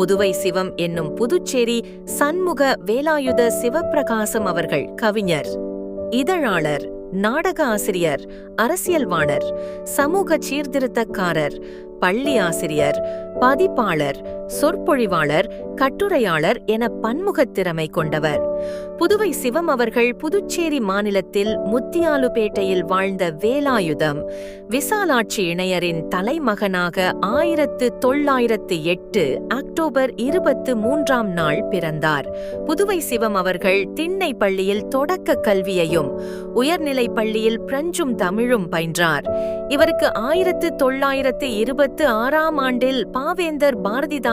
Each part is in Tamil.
புதுவை சிவம் என்னும் புதுச்சேரி சண்முக வேலாயுத சிவப்பிரகாசம் அவர்கள் கவிஞர். இதழாளர் நாடக ஆசிரியர் அரசியல்வாணர் சமூக சீர்திருத்தக்காரர் பள்ளி ஆசிரியர் பதிப்பாளர் சொற்பொழிவாளர் கட்டுரையாளர் என பன்முகத் திறமை கொண்டவர். புதுவை சிவம் அவர்கள் புதுச்சேரி மாநிலத்தில் முத்தியாலுபேட்டையில் வாழ்ந்த வேலாயுதம் விசாலாட்சி இணையரின் தலைமகனாக ஆயிரத்து தொள்ளாயிரத்து எட்டு அக்டோபர் இருபத்து மூன்றாம் நாள் பிறந்தார். புதுவை சிவம் அவர்கள் திண்ணை பள்ளியில் தொடக்க கல்வியையும் உயர்நிலை பள்ளியில் பிரெஞ்சும் தமிழும் பயின்றார். இவருக்கு ஆயிரத்து தொள்ளாயிரத்து இருபத்து ஆறாம் ஆண்டில் பாவேந்தர்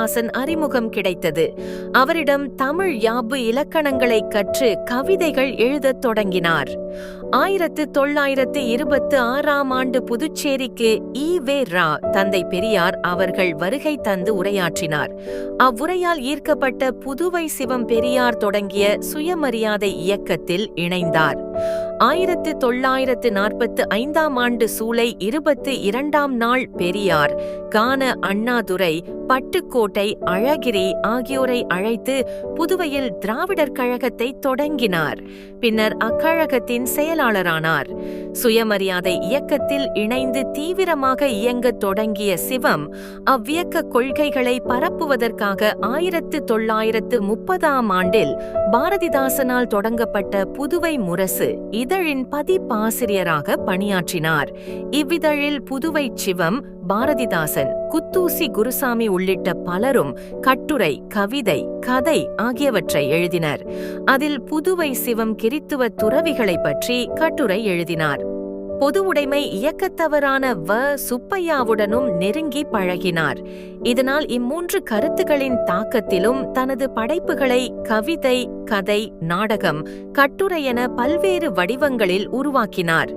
கண்ணதாசன் அறிமுகம் கிடைத்தது. அவரிடம் தமிழ் யாப்பு இலக்கணங்களை கற்று கவிதைகள் எழுதத் தொடங்கினார். ஆயிரத்து தொள்ளாயிரத்து இருபத்து ஆறாம் ஆண்டு புதுச்சேரிக்கு ஈ வே. ரா. தந்தை பெரியார் அவர்கள் வருகை தந்து உரையாற்றினார். அவ்வுரையால் ஈர்க்கப்பட்ட புதுவை சிவம் பெரியார் தொடங்கிய சுயமரியாதை இயக்கத்தில் இணைந்தார். ஆயிரத்து தொள்ளாயிரத்து நாற்பத்து ஐந்தாம் ஆண்டு சூலை இருபத்து இரண்டாம் நாள் பெரியார் கான அண்ணாதுரை பட்டுக்கோட்டை அழகிரி ஆகியோரை அழைத்து புதுவையில் திராவிடர் கழகத்தை தொடங்கினார். பின்னர் அக்கழகத்தின் செயலாளரானார். சுயமரியாதை இயக்கத்தில் இணைந்து தீவிரமாக இயங்கத் தொடங்கிய சிவம் அவ்வியக்க கொள்கைகளை பரப்புவதற்காக ஆயிரத்து தொள்ளாயிரத்து முப்பதாம் ஆண்டில் பாரதிதாசனால் தொடங்கப்பட்ட புதுவை முரசு இதழின் பதிப்பாசிரியராக பணியாற்றினார். இவ்விதழில் புதுவை சிவம் பாரதிதாசன் குத்தூசி குருசாமி உள்ளிட்ட பலரும் கட்டுரை கவிதை கதை ஆகியவற்றை எழுதினர். அதில் புதுவை சிவம் கிறித்துவ துறவிகளைப் பற்றி கட்டுரை எழுதினார். பொது உடைமை இயக்கத்தவரான வ. சுப்பையாவுடனும் நெருங்கி பழகினார். இதனால் இம்மூன்று கருத்துகளின் தாக்கத்திலும் தனது படைப்புகளை கவிதை கதை நாடகம் கட்டுரை என பல்வேறு வடிவங்களில் உருவாக்கினார்.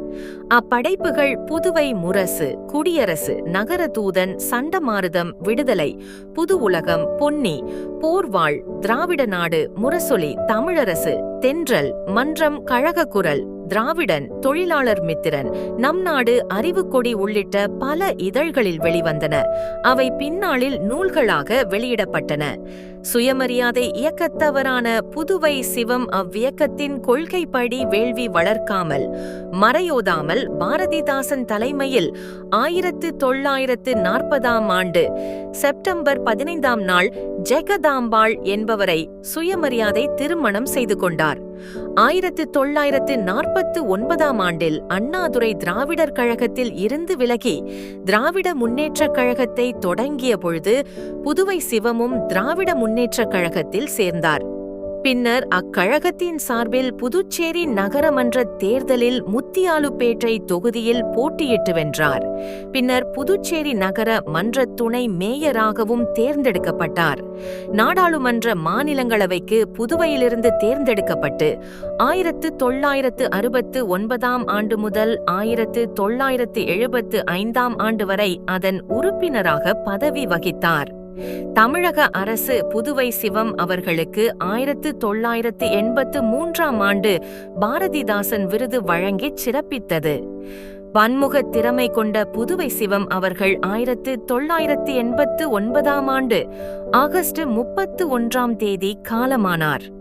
அப்படைப்புகள் புதுவை முரசு குடியரசு நகரதூதன் சண்டமாருதம் விடுதலை புது உலகம் பொன்னி போர்வாள் திராவிட நாடு முரசொலி தமிழரசு தென்றல் மன்றம் கழகக்குரல் திராவிடன் தொழிலாளர் மித்திரன் நம் நாடு அறிவுக்கொடி உள்ளிட்ட பல இதழ்களில் வெளிவந்தன. அவை பின்னாளில் நூல்களாக வெளியிடப்பட்டன. சுயமரியாதை இயக்கத்தவரான புதுவை சிவம் அவ்வியக்கத்தின் கொள்கைப்படி வேள்வி வளர்க்காமல் மறையோதாமல் பாரதிதாசன் தலைமையில் ஆயிரத்து தொள்ளாயிரத்து நாற்பதாம் ஆண்டு செப்டம்பர் பதினைந்தாம் நாள் ஜெகதாம்பாள் என்பவரை சுயமரியாதை திருமணம் செய்து கொண்டார். ஆயிரத்து தொள்ளாயிரத்து நாற்பத்து ஒன்பதாம் ஆண்டில் அண்ணாதுரை திராவிடர் கழகத்தில் இருந்து விலகி திராவிட முன்னேற்றக் கழகத்தை தொடங்கிய பொழுது புதுவை சிவமும் திராவிட முன்னேற்றக் கழகத்தில் சேர்ந்தார். பின்னர் அக்கழகத்தின் சார்பில் புதுச்சேரி நகரமன்ற தேர்தலில் முத்தியாலுப்பேட்டை தொகுதியில் போட்டியிட்டு வென்றார். பின்னர் புதுச்சேரி நகர மன்ற துணை மேயராகவும் தேர்ந்தெடுக்கப்பட்டார். நாடாளுமன்ற மாநிலங்களவைக்கு புதுவையிலிருந்து தேர்ந்தெடுக்கப்பட்டு ஆயிரத்து தொள்ளாயிரத்து அறுபத்து ஒன்பதாம் ஆண்டு முதல் ஆயிரத்து தொள்ளாயிரத்து எழுபத்து ஐந்தாம் ஆண்டு வரை அதன் உறுப்பினராக பதவி வகித்தார். தமிழக அரசு புதுவை சிவம் அவர்களுக்கு ஆயிரத்து தொள்ளாயிரத்து எண்பத்து மூன்றாம் ஆண்டு பாரதிதாசன் விருது வழங்கிச் சிறப்பித்தது. பன்முக திறமை கொண்ட புதுவை சிவம் அவர்கள் ஆயிரத்து தொள்ளாயிரத்து எண்பத்து ஒன்பதாம் ஆண்டு ஆகஸ்ட் முப்பத்து ஒன்றாம் தேதி காலமானார்.